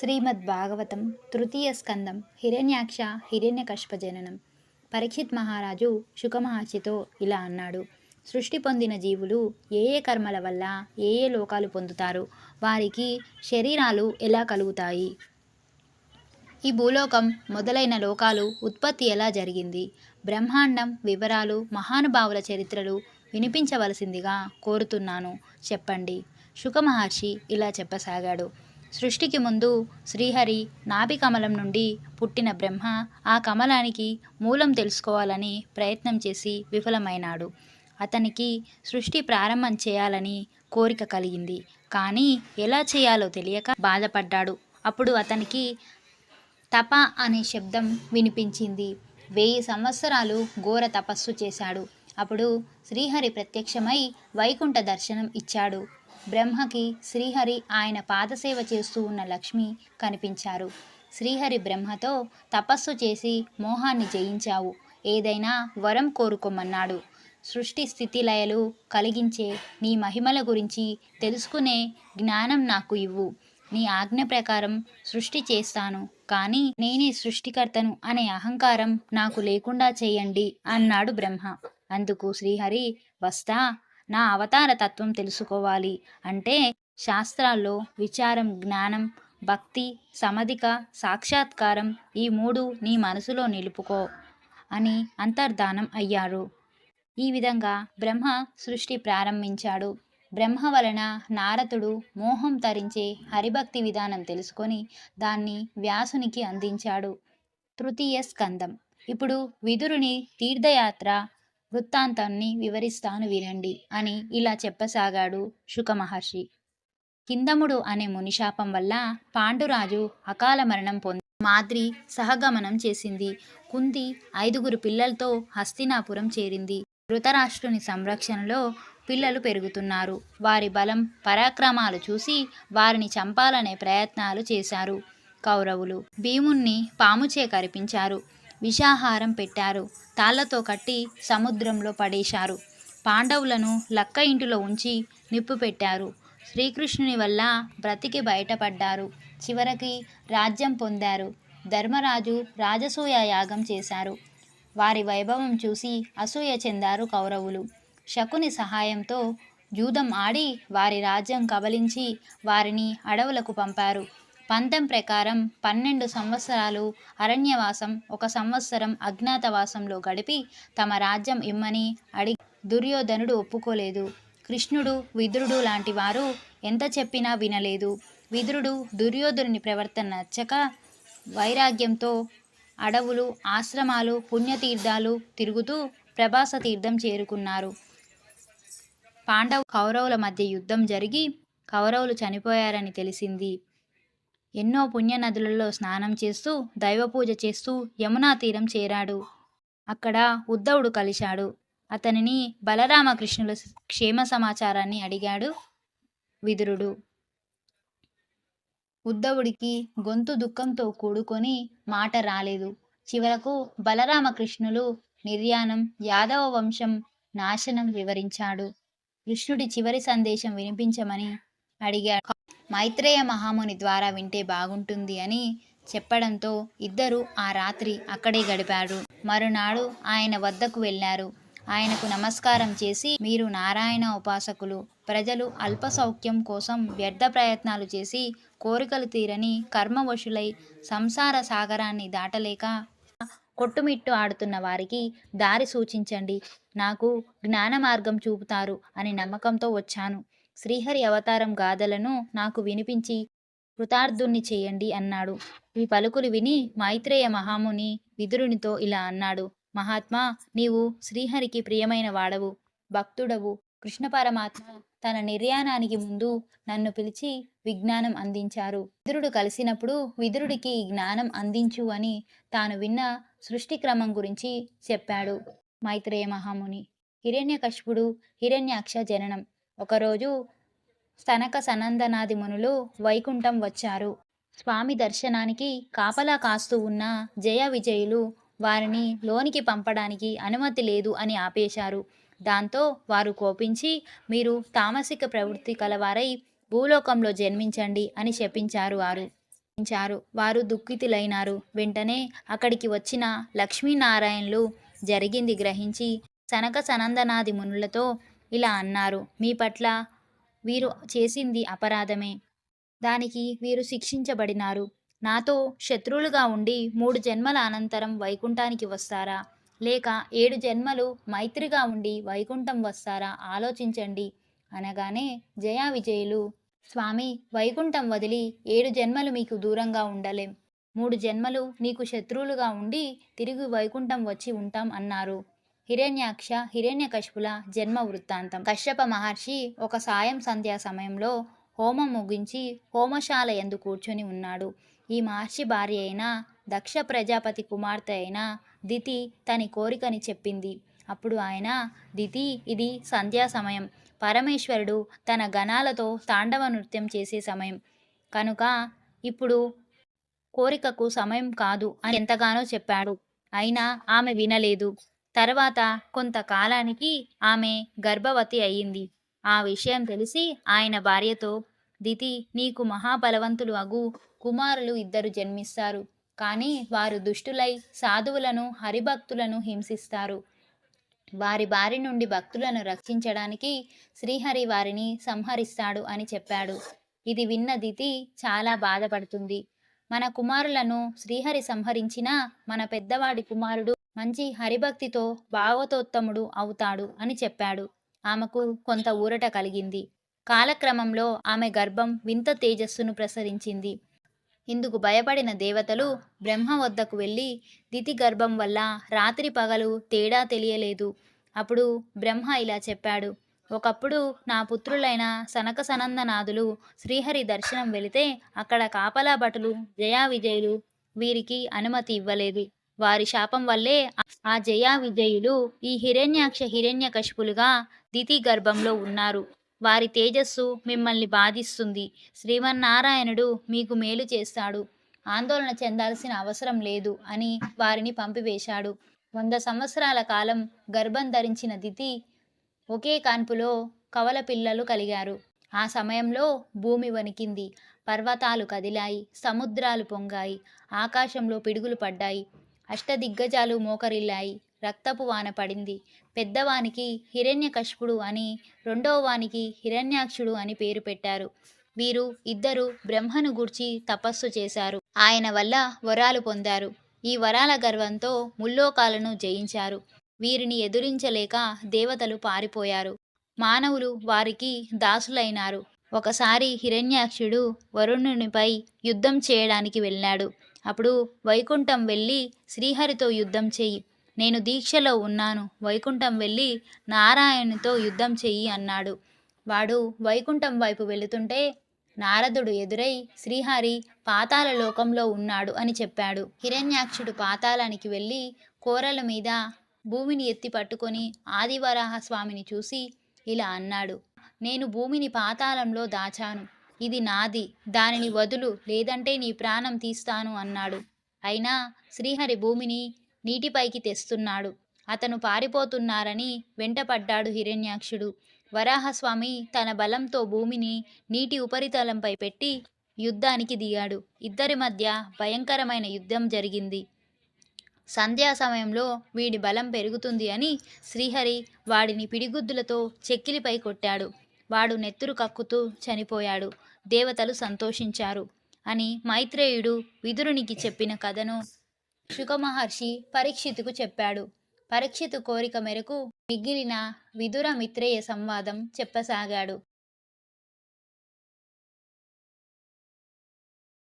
శ్రీమద్ భాగవతం తృతీయ స్కందం హిరణ్యాక్ష హిరణ్యకష్ప జననం పరీక్షిత్ మహారాజు శుకమహర్షితో ఇలా అన్నాడు. సృష్టి పొందిన జీవులు ఏ ఏ కర్మల వల్ల ఏ ఏ లోకాలు పొందుతారు? వారికి శరీరాలు ఎలా కలుగుతాయి? ఈ భూలోకం మొదలైన లోకాలు ఉత్పత్తి ఎలా జరిగింది? బ్రహ్మాండం వివరాలు మహానుభావుల చరిత్రలు వినిపించవలసిందిగా కోరుతున్నాను. చెప్పండి. శుకమహర్షి ఇలా చెప్పసాగాడు. సృష్టికి ముందు శ్రీహరి నాభి కమలం నుండి పుట్టిన బ్రహ్మ ఆ కమలానికి మూలం తెలుసుకోవాలని ప్రయత్నం చేసి విఫలమైనాడు. అతనికి సృష్టి ప్రారంభం చేయాలని కోరిక కలిగింది. కానీ ఎలా చేయాలో తెలియక బాధపడ్డాడు. అప్పుడు అతనికి తప అనే శబ్దం వినిపించింది. వెయ్యి సంవత్సరాలు ఘోర తపస్సు చేశాడు. అప్పుడు శ్రీహరి ప్రత్యక్షమై వైకుంఠ దర్శనం ఇచ్చాడు. బ్రహ్మకి శ్రీహరి ఆయన పాదసేవ చేస్తూ ఉన్న లక్ష్మి కనిపించారు. శ్రీహరి బ్రహ్మతో తపస్సు చేసి మోహాన్ని జయించావు. ఏదైనా వరం కోరుకోమన్నాడు. సృష్టి స్థితి లయలు కలిగించే నీ మహిమల గురించి తెలుసుకునే జ్ఞానం నాకు ఇవ్వు. నీ ఆజ్ఞ ప్రకారం సృష్టి చేస్తాను. కానీ నేనే సృష్టికర్తను అనే అహంకారం నాకు లేకుండా చేయండి అన్నాడు బ్రహ్మ. అందుకు శ్రీహరి వస్తా నా అవతార తత్వం తెలుసుకోవాలి. అంటే శాస్త్రాల్లో విచారం జ్ఞానం భక్తి సమధిక సాక్షాత్కారం ఈ మూడు నీ మనసులో నిలుపుకో అని అంతర్ధానం అయ్యారు. ఈ విధంగా బ్రహ్మ సృష్టి ప్రారంభించాడు. బ్రహ్మ వలన నారదుడు మోహం తరించే హరిభక్తి విధానం తెలుసుకొని దాన్ని వ్యాసునికి అందించాడు. తృతీయ స్కందం. ఇప్పుడు విదురుని తీర్థయాత్ర వృత్తాంతాన్ని వివరిస్తాను వినండి అని ఇలా చెప్పసాగాడు శుకమహర్షి. కిందముడు అనే మునిశాపం వల్ల పాండురాజు అకాల మరణం పొంది మాద్రి సహగమనం చేసింది. కుంతి ఐదుగురు పిల్లలతో హస్తినాపురం చేరింది. ధృతరాష్ట్రుని సంరక్షణలో పిల్లలు పెరుగుతున్నారు. వారి బలం పరాక్రమాలు చూసి వారిని చంపాలనే ప్రయత్నాలు చేశారు కౌరవులు. భీముణ్ణి పాముచే కరిపించారు. విషాహారం పెట్టారు. తాళ్ళతో కట్టి సముద్రంలో పడేశారు. పాండవులను లక్క ఇంటిలో ఉంచి నిప్పు పెట్టారు. శ్రీకృష్ణుని వల్ల బ్రతికి బయటపడ్డారు. చివరికి రాజ్యం పొందారు. ధర్మరాజు రాజసూయ యాగం చేశారు. వారి వైభవం చూసి అసూయ చెందారు కౌరవులు. శకుని సహాయంతో జూదం ఆడి వారి రాజ్యం కబలించి వారిని అడవులకు పంపారు. పంతం ప్రకారం పన్నెండు సంవత్సరాలు అరణ్యవాసం ఒక సంవత్సరం అజ్ఞాతవాసంలో గడిపి తమ రాజ్యం ఇమ్మని అడిగి దుర్యోధనుడు ఒప్పుకోలేదు. కృష్ణుడు విదురుడు లాంటి వారు ఎంత చెప్పినా వినలేదు. విదురుడు దుర్యోధనుని ప్రవర్తన నచ్చక వైరాగ్యంతో అడవులు ఆశ్రమాలు పుణ్యతీర్థాలు తిరుగుతూ ప్రభాస తీర్థం చేరుకున్నారు. పాండవ కౌరవుల మధ్య యుద్ధం జరిగి కౌరవులు చనిపోయారని తెలిసింది. ఎన్నో పుణ్యనదులలో స్నానం చేస్తూ దైవపూజ చేస్తూ యమునా తీరం చేరాడు. అక్కడ ఉద్ధవుడు కలిశాడు. అతనిని బలరామకృష్ణుల క్షేమ సమాచారాన్ని అడిగాడు విదురుడు. ఉద్ధవుడికి గొంతు దుఃఖంతో కూడుకొని మాట రాలేదు. చివరకు బలరామకృష్ణులు నిర్యాణం యాదవ వంశం నాశనం వివరించాడు. కృష్ణుడి చివరి సందేశం వినిపించమని అడిగాడు. మైత్రేయ మహాముని ద్వారా వింటే బాగుంటుంది అని చెప్పడంతో ఇద్దరు ఆ రాత్రి అక్కడే గడిపారు. మరునాడు ఆయన వద్దకు వెళ్ళారు. ఆయనకు నమస్కారం చేసి మీరు నారాయణ ఉపాసకులు. ప్రజలు అల్ప సౌఖ్యం కోసం వ్యర్థ ప్రయత్నాలు చేసి కోరికలు తీరని కర్మవశులై సంసార సాగరాన్ని దాటలేక కొట్టుమిట్టు ఆడుతున్న వారికి దారి సూచించండి. నాకు జ్ఞాన మార్గం చూపుతారు అని నమ్మకంతో వచ్చాను. శ్రీహరి అవతారం గాథలను నాకు వినిపించి కృతార్థుణ్ణి చేయండి అన్నాడు. ఈ పలుకులు విని మైత్రేయ మహాముని విదురునితో ఇలా అన్నాడు. మహాత్మా నీవు శ్రీహరికి ప్రియమైన వాడవు భక్తుడవు. కృష్ణ పరమాత్మ తన నిర్యాణానికి ముందు నన్ను పిలిచి విజ్ఞానం అందించారు. విదురుడు కలిసినప్పుడు విదురుడికి జ్ఞానం అందించు అని తాను విన్న సృష్టి క్రమం గురించి చెప్పాడు మైత్రేయ మహాముని. హిరణ్యకశ్యపుడు హిరణ్యాక్ష జననం. ఒకరోజు సనక సనందనాది మునులు వైకుంఠం వచ్చారు. స్వామి దర్శనానికి కాపలా కాస్తూ ఉన్న జయ విజయులు వారిని లోనికి పంపడానికి అనుమతి లేదు అని ఆపేశారు. దాంతో వారు కోపించి మీరు తామసిక ప్రవృత్తి కలవారై భూలోకంలో జన్మించండి అని శపించారు వారు. వారు దుఃఖితులైనారు. వెంటనే అక్కడికి వచ్చిన లక్ష్మీనారాయణలు జరిగింది గ్రహించి సనక సనందనాది మునులతో ఇలా అన్నారు. మీ పట్ల వీరు చేసింది అపరాధమే. దానికి వీరు శిక్షించబడినారు. నాతో శత్రువులుగా ఉండి మూడు జన్మల అనంతరం వైకుంఠానికి వస్తారా? లేక ఏడు జన్మలు మైత్రిగా ఉండి వైకుంఠం వస్తారా? ఆలోచించండి. అనగానే జయా విజయులు స్వామి వైకుంఠం వదిలి ఏడు జన్మలు మీకు దూరంగా ఉండలేం. మూడు జన్మలు నీకు శత్రువులుగా ఉండి తిరిగి వైకుంఠం వచ్చి ఉంటాం అన్నారు. హిరణ్యాక్ష హిరణ్యకశిపుల జన్మ వృత్తాంతం. కశ్యప మహర్షి ఒక సాయం సంధ్యా సమయంలో హోమం ముగించి హోమశాల ఎందు కూర్చొని ఉన్నాడు. ఈ మహర్షి భార్య అయిన దక్ష ప్రజాపతి కుమార్తె అయిన దితి తని కోరికని చెప్పింది. అప్పుడు ఆయన దితి ఇది సంధ్యా సమయం. పరమేశ్వరుడు తన గణాలతో తాండవ నృత్యం చేసే సమయం. కనుక ఇప్పుడు కోరికకు సమయం కాదు అని ఎంతగానో చెప్పాడు. అయినా ఆమె వినలేదు. తర్వాత కొంతకాలానికి ఆమె గర్భవతి అయ్యింది ఆ విషయం తెలిసి ఆయన భార్యతో దితి నీకు మహాబలవంతులు అగు కుమారులు ఇద్దరు జన్మిస్తారు. కానీ వారు దుష్టులై సాధువులను హరిభక్తులను హింసిస్తారు. వారి బారి నుండి భక్తులను రక్షించడానికి శ్రీహరి వారిని సంహరిస్తాడు అని చెప్పాడు. ఇది విన్న దితి చాలా బాధపడుతుంది. మన కుమారులను శ్రీహరి సంహరించినా మన పెద్దవాడి కుమారుడు మంచి హరిభక్తితో భాగవతోత్తముడు అవుతాడు అని చెప్పాడు. ఆమెకు కొంత ఊరట కలిగింది. కాలక్రమంలో ఆమె గర్భం వింత తేజస్సును ప్రసరించింది. ఇందుకు భయపడిన దేవతలు బ్రహ్మ వద్దకు వెళ్ళి దితి గర్భం వల్ల రాత్రి పగలు తేడా తెలియలేదు. అప్పుడు బ్రహ్మ ఇలా చెప్పాడు. ఒకప్పుడు నా పుత్రులైన సనక సనందనాథులు శ్రీహరి దర్శనం వెళితే అక్కడ కాపలా భటులు జయా విజయులు వీరికి అనుమతి ఇవ్వలేదు. వారి శాపం వల్లే ఆ జయా విజయులు ఈ హిరణ్యాక్ష హిరణ్యకశిపులుగా దితి గర్భంలో ఉన్నారు. వారి తేజస్సు మిమ్మల్ని బాధిస్తుంది. శ్రీమన్నారాయణుడు మీకు మేలు చేస్తాడు. ఆందోళన చెందాల్సిన అవసరం లేదు అని వారిని పంపివేశాడు. వంద సంవత్సరాల కాలం గర్భం ధరించిన దితి ఒకే కాన్పులో కవల పిల్లలు కలిగారు. ఆ సమయంలో భూమి వణికింది. పర్వతాలు కదిలాయి. సముద్రాలు పొంగాయి. ఆకాశంలో పిడుగులు పడ్డాయి. అష్టదిగ్గజాలు మోకరిల్లాయి. రక్తపు వాన పడింది. పెద్దవానికి హిరణ్యకశిపుడు అని రెండవ వానికి హిరణ్యాక్షుడు అని పేరు పెట్టారు. వీరు ఇద్దరు బ్రహ్మను గూర్చి తపస్సు చేశారు. ఆయన వల్ల వరాలు పొందారు. ఈ వరాల గర్వంతో ముల్లోకాలను జయించారు. వీరిని ఎదురించలేక దేవతలు పారిపోయారు. మానవులు వారికి దాసులైనారు. ఒకసారి హిరణ్యాక్షుడు వరుణునిపై యుద్ధం చేయడానికి వెళ్ళాడు. అప్పుడు వైకుంఠం వెళ్ళి శ్రీహరితో యుద్ధం చెయ్యి. నేను దీక్షలో ఉన్నాను. వైకుంఠం వెళ్ళి నారాయణుతో యుద్ధం చెయ్యి అన్నాడు. వాడు వైకుంఠం వైపు వెళుతుంటే నారదుడు ఎదురై శ్రీహరి పాతాల లోకంలో ఉన్నాడు అని చెప్పాడు. హిరణ్యాక్షుడు పాతాళానికి వెళ్ళి కోరల మీద భూమిని ఎత్తి పట్టుకొని ఆదివరాహ స్వామిని చూసి ఇలా అన్నాడు. నేను భూమిని పాతాళంలో దాచాను. ఇది నాది దానిని వదులు లేదంటే నీ ప్రాణం తీస్తాను అన్నాడు. అయినా శ్రీహరి భూమిని నీటిపైకి తెస్తున్నాడు. అతను పారిపోతున్నారని వెంటపడ్డాడు హిరణ్యాక్షుడు. వరాహస్వామి తన బలంతో భూమిని నీటి ఉపరితలంపై పెట్టి యుద్ధానికి దిగాడు. ఇద్దరి మధ్య భయంకరమైన యుద్ధం జరిగింది. సంధ్యా సమయంలో వీడి బలం పెరుగుతుంది అని శ్రీహరి వాడిని పిడిగుద్దులతో చెక్కిలిపై కొట్టాడు. వాడు నెత్తురు కక్కుతూ చనిపోయాడు. దేవతలు సంతోషించారు. అని మైత్రేయుడు విదురునికి చెప్పిన కథను శుకమహర్షి పరీక్షితుకు చెప్పాడు. పరీక్షితు కోరిక మేరకు మిగిలిన విదుర మిత్రేయ సంవాదం చెప్పసాగాడు.